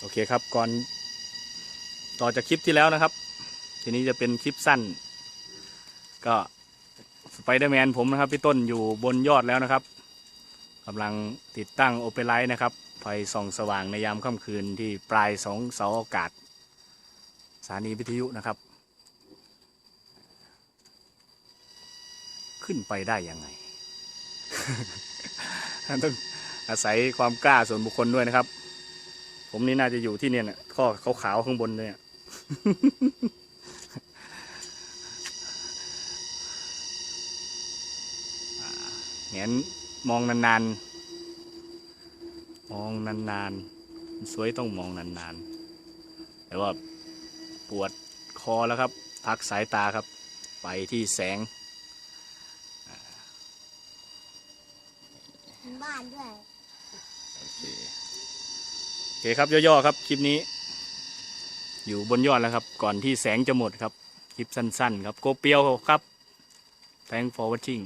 โอเคครับก่อนต่อจากคลิปที่แล้วนะครับ ทีนี้จะเป็นคลิปสั้น ก็สไปเดอร์แมนผมนะครับ พี่ต้นอยู่บนยอดแล้วนะครับกำลังติดตั้งโอเปไลท์นะครับไฟส่องสว่างในยามค่ำคืนที่ปลายสองเสาอากาศสถานีวิทยุนะครับ ขึ้นไปได้ยังไง ต้องอาศัยความกล้าส่วนบุคคลด้วยนะครับ ผมนี่น่าจะอยู่ที่เนี่ยนะข้อขาวๆข้างบนเลยอะอ่าเห็นมองนานๆ มองนานๆ สวยต้องมองนานๆ แต่ว่าปวดคอแล้วครับ พักสายตาครับ ไปที่แสงบ้านด้วย โอเค โอเคครับย่อๆครับคลิปนี้ อยู่บนยอดแล้วครับ ก่อนที่แสงจะหมดครับ คลิปสั้นๆ ครับโกเปียวครับ thank for watching